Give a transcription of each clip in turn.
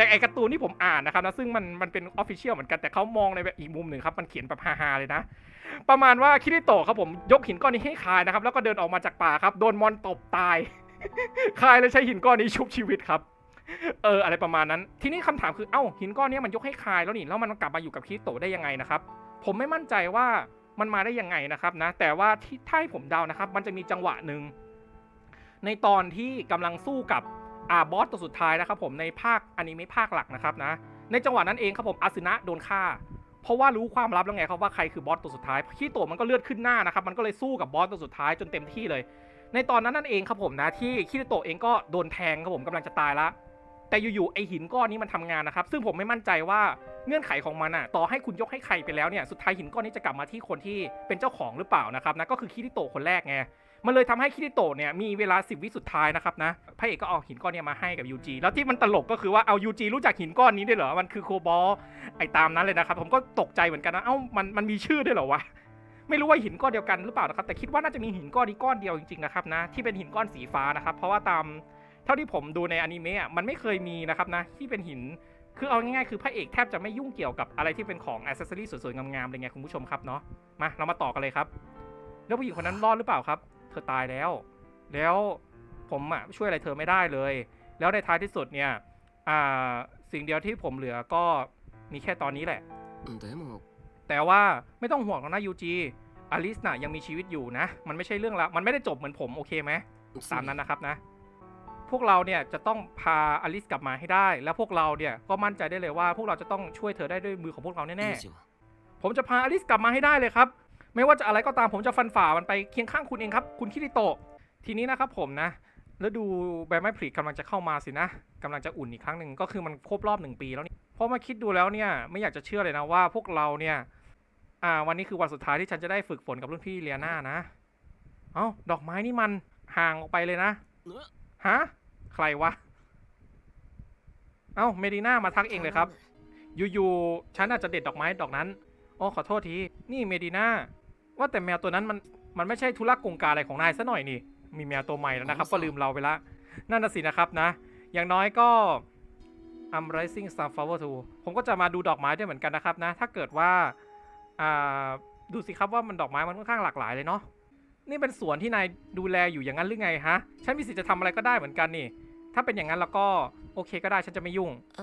แต่ไอการ์ตูนที่ผมอ่านนะครับนะซึ่งมันมันเป็นออฟฟิเชียลเหมือนกันแต่เขามองในแบบอีกมุมหนึ่งครับมันเขียนแบบฮาๆเลยนะ ประมาณว่าคิริโตะครับผมยกหินก้อนนี้ให้คายนะครับ แล้วก็เดินออกมาจากป่าครับโดนมอนตบตาย คายเลยใช้หินก้อนนี้ชุบชีวิตครับเอออะไรประมาณนั้น ทีนี้คำถามคือเอ้าหินก้อนนี้มันยกให้คายแล้วนี่แล้วมันกลับมาอยู่กับคิริโตะได้ยังไงนะครับผมไม่มั่นใจว่ามันมาได้ยังไงนะครับนะ แต่ว่าที่ถ้าให้ผมเดานะครับ มันจะมีจังหวะหนึ่งในตอนที่กำลังสู้กับ อ่าบอสตัวสุดท้ายนะครับผมในภาคอนิเมะภาคหลักนะครับนะ ในจังหวะนั้นเองครับผมอาสึนะโดนฆ่า เพราะว่ารู้ความลับแล้วไงครับว่าใครคือบอสตัวสุดท้ายขี้โตมันก็เลือดขึ้นหน้านะครับมันก็เลยสู้กับบอสตัวสุดท้ายจนเต็มที่เลย ในตอนนั้นนั่นเองครับผมนะที่คิโตะเองก็โดนแทงครับผมกำลังจะตายละแต่อยู่ๆไอหินก้อนนี้มันทำงานนะครับ ซึ่งผมไม่มั่นใจว่าเงื่อนไขของมันอะต่อให้คุณยกให้ใครไปแล้วเนี่ยสุดท้ายหินก้อนนี้จะกลับมาที่คนที่เป็นเจ้าของหรือเปล่านะครับนะก็คือคิริโตะคนแรกไง มันเลยทำให้คิริโตะเนี่ยมีเวลา 10 วิสุดท้ายนะครับนะพระเอกก็เอาหินก้อนเนี้มาให้กับยูจีแล้วที่มันตลกก็คือว่าเอายูจีรู้จักหินก้อนนี้ได้เหรอมันคือโคบอลไอ้ตามนั้นเลยนะครับ ผมก็ตกใจเหมือนกันนะเอ้ามันมันมีชื่อได้เหรอวะไม่รู้ว่าหินก้อนเดียวกันหรือเปล่านะครับแต่คิดว่าน่าจะมีหินก้อนนี้ก้อนเดียวจริงๆนะครับนะที่เป็นหินก้อนสีฟ้านะครับเพราะว่าตามเท่าที่ผมดูในอนิเมะมันไม่เคยมีนะครับนะที่เป็นหินคือเอาง่ายๆคือพระเอกแทบจะไม่ยุ่งเกี่ยวกับอะไรที่เป็นของอ c เซสซอรี่สวยๆงามๆเลยไงคุณผู้ชมครับเนาะมาเรามาต่อกันเลยครับ แล้วผู้หญิงคนนั้นรอดหรือเปล่าครับ เธอตายแล้ว แล้วผมอะช่วยอะไรเธอไม่ได้เลย แล้วในท้ายที่สุดเนี่ยสิ่งเดียวที่ผมเหลือก็มีแค่ตอนนี้แหละ แต่ว่าไม่ต้องห่วงนะยูจีอลิสน่ะยังมีชีวิตอยู่นะ มันไม่ใช่เรื่องละมันไม่ได้จบเหมือนผมโอเคไหมตามนั้นนะครับนะ พวกเราเนี่ยจะต้องพาอลิสกลับมาให้ได้ แล้วพวกเราเนี่ยก็มั่นใจได้เลยว่า พวกเราจะต้องช่วยเธอได้ด้วยมือของพวกเราแน่ๆผมจะพาอลิสกลับมาให้ได้เลยครับ ไม่ว่าจะอะไรก็ตามผมจะฟันฝ่ามันไปเคียงข้างคุณเองครับ คุณคิริโตะทีนี้นะครับผมนะแล้วดูใบไม้ผลิกำลังจะเข้ามาสินะกำลังจะอุ่นอีกครั้งหนึ่งก็คือมันครบรอบหนึ่งปีแล้วนี่เพราะมาคิดดูแล้วเนี่ยไม่อยากจะเชื่อเลยนะว่าพวกเราเนี่ยอ่าวันนี้คือวันสุดท้ายที่ฉันจะได้ฝึกฝนกับรุ่นพี่เลียนานะ เอ้าดอกไม้นี่มันห่างออกไปเลยนะฮะใครวะ เอ้าเมดิน่ามาทักเองเลยครับ อยู่ๆฉันอาจจะเด็ดดอกไม้ดอกนั้น โอ๋อขอโทษที นี่เมดิน่า ว่าแต่แมวตัวนั้นมันมันไม่ใช่ธุระกงการอะไรของนายซะหน่อยนี่ มีแมวตัวใหม่แล้วนะครับ ก็ลืมเราไปละนั่นน่ะสินะครับนะ อย่างน้อยก็ I'm Rising Sunflower 2ผมก็จะมาดูดอกไม้ด้วยเหมือนกันนะครับนะ ถ้าเกิดว่าอ่าดูสิครับว่ามันดอกไม้มันค่อนข้างหลากหลายเลยเนาะนี่เป็นสวนที่นายดูแลอยู่อย่างนั้นหรือไงฮะ ฉันมีสิทธิ์จะทำอะไรก็ได้เหมือนกันนี่ ถ้าเป็นอย่างนั้นแล้วก็โอเคก็ได้ฉันจะไม่ยุ่งあ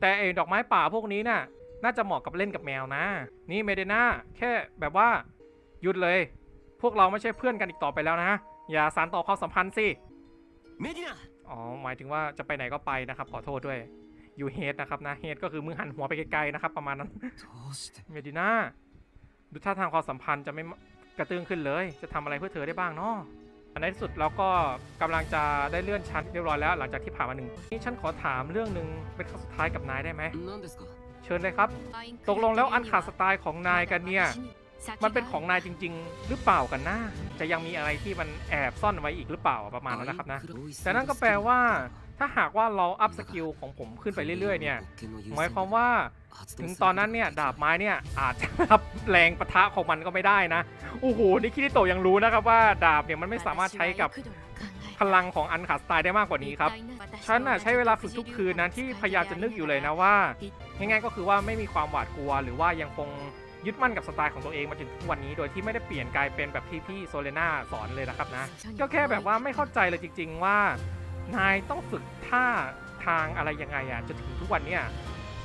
แต่ไอ้ดอกไม้ป่าพวกนี้น่ะ น่าจะเหมาะกับเล่นกับแมวนะ นี่เมเดน่าแค่แบบว่าหยุดเลย พวกเราไม่ใช่เพื่อนกันอีกต่อไปแล้วนะ อย่าสานต่อความสัมพันธ์สิ メディナ อ๋อ หมายถึงว่าจะไปไหนก็ไปนะครับ ขอโทษด้วย อยู่เฮดนะครับนะเฮดก็คือมือหันหัวไปไกลๆนะครับ ประมาณนั้น どうして เมดิน่าดูท่าทางความสัมพันธ์จะไม่กระเตื้องขึ้นเลย จะทำอะไรเพื่อเธอได้บ้างเนาะอันในที่สุดเราก็กำลังจะได้เลื่อนชั้นเรียบร้อยแล้ว หลังจากที่ผ่านมาหนึ่งนี่ฉันขอถามเรื่องหนึ่งเป็นครั้งสุดท้ายกับนายได้ไหม 何ですか เชิญเลยครับ ตกลงแล้วอันขาดสไตล์ของนายกันเนี่ย มันเป็นของนายจริง ๆ หรือเปล่ากันนะจะยังมีอะไรที่มันแอบซ่อนไว้อีกหรือเปล่าประมาณนั้นนะครับนะ แต่นั่นก็แปลว่า ถ้าหากว่าเราอัพสกิลของผมขึ้นไปเรื่อย ๆ เนี่ย หมายความว่าถึงตอนนั้นเนี่ยดาบไม้เนี่ยอาจจะรับแรงปะทะของมันก็ไม่ได้นะ โอ้โห นี่คิริโตะยังรู้นะครับว่าดาบเนี่ยมันไม่สามารถใช้กับ พลังของอันขาดสไตล์ได้มากกว่านี้ครับ ฉันน่ะใช้เวลาฝึกทุกคืนนะที่พยายามจะนึกอยู่เลยนะว่า ง่ายๆก็คือว่าไม่มีความหวาดกลัว หรือว่ายังคงยึดมั่นกับสไตล์ของตัวเองมาถึงทุกวันนี้โดยที่ไม่ได้เปลี่ยนกลายเป็นแบบที่พี่โซเลนาสอนเลยนะครับนะ ก็แค่แบบว่าไม่เข้าใจเลยจริง ๆ ว่านายต้องฝึกท่าทางอะไรยังไงอะจนถึงทุกวันเนี่ย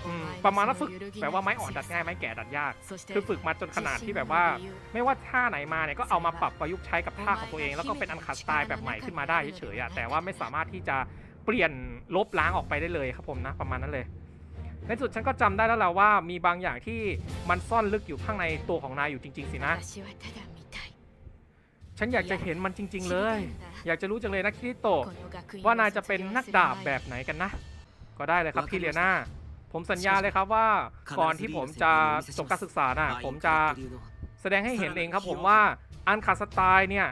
อืมประมาณว่าฝึกแบบว่าไม้อ่อนดัดง่ายไม้แก่ดัดยาก คือฝึกมาจนขนาดที่แบบว่า ไม่ว่าท่าไหนมาเนี่ยก็เอามาปรับประยุกต์ใช้กับท่าของตัวเอง แล้วก็เป็นอันคัดสไตล์แบบใหม่ขึ้นมาได้เฉยๆอะแต่ว่าไม่สามารถที่จะเปลี่ยนลบล้างออกไปได้เลยครับผมนะ ประมาณนั้นเลย ในสุดฉันก็จำได้แล้วแหละว่ามีบางอย่างที่มันซ่อนลึกอยู่ข้างในตัวของนายอยู่จริงๆสินะ ฉันอยากจะเห็นมันจริงๆเลยอยากจะรู้จังเลยนะคิริโตะว่านายจะเป็นนักดาบแบบไหนกันนะ ก็ได้เลยครับพี่เลียนา ผมสัญญาเลยครับว่า ก่อนที่ผมจะจบการศึกษาน่ะผมจะแสดงให้เห็นเองครับผมว่าอันคาสไตล์เนี่ย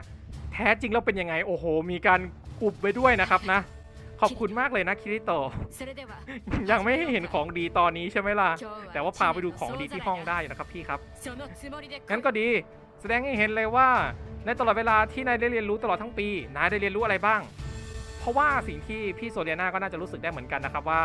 แท้จริงแล้วเป็นยังไง โอ้โห มีการอุบไว้ด้วยนะครับนะ ขอบคุณมากเลยนะคิริโตะยังไม่ให้เห็นของดีตอนนี้ใช่ไหมล่ะ แต่ว่าพาไปดูของดีที่ห้องได้นะครับพี่ครับงั้นก็ดีแสดงให้เห็นเลยว่า ในตลอดเวลาที่นายได้เรียนรู้ตลอดทั้งปีนายได้เรียนรู้อะไรบ้างพราะว่าสิ่งที่พี่โซเดียนาก็น่าจะรู้สึกได้เหมือนกันนะครับว่า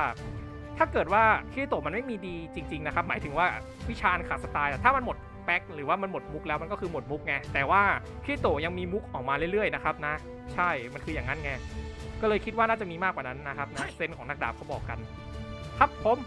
ถ้าเกิดว่าคิริโตะมันไม่มีดีจริง ๆ นะครับ หมายถึงว่าวิชาขาดสไตล์อะถ้ามันหมดแป๊กหรือว่ามันหมดมุกแล้วมันก็คือหมดมุกไงแต่ว่าคิริโตะยังมีมุกออกมาเรื่อยๆนะครับนะ ใช่มันคืออย่างนั้นไงก็เลยคิดว่าน่าจะมีมากกว่านั้นนะครับนะเซนส์ของนักดาบเขาบอกกัน ครับผม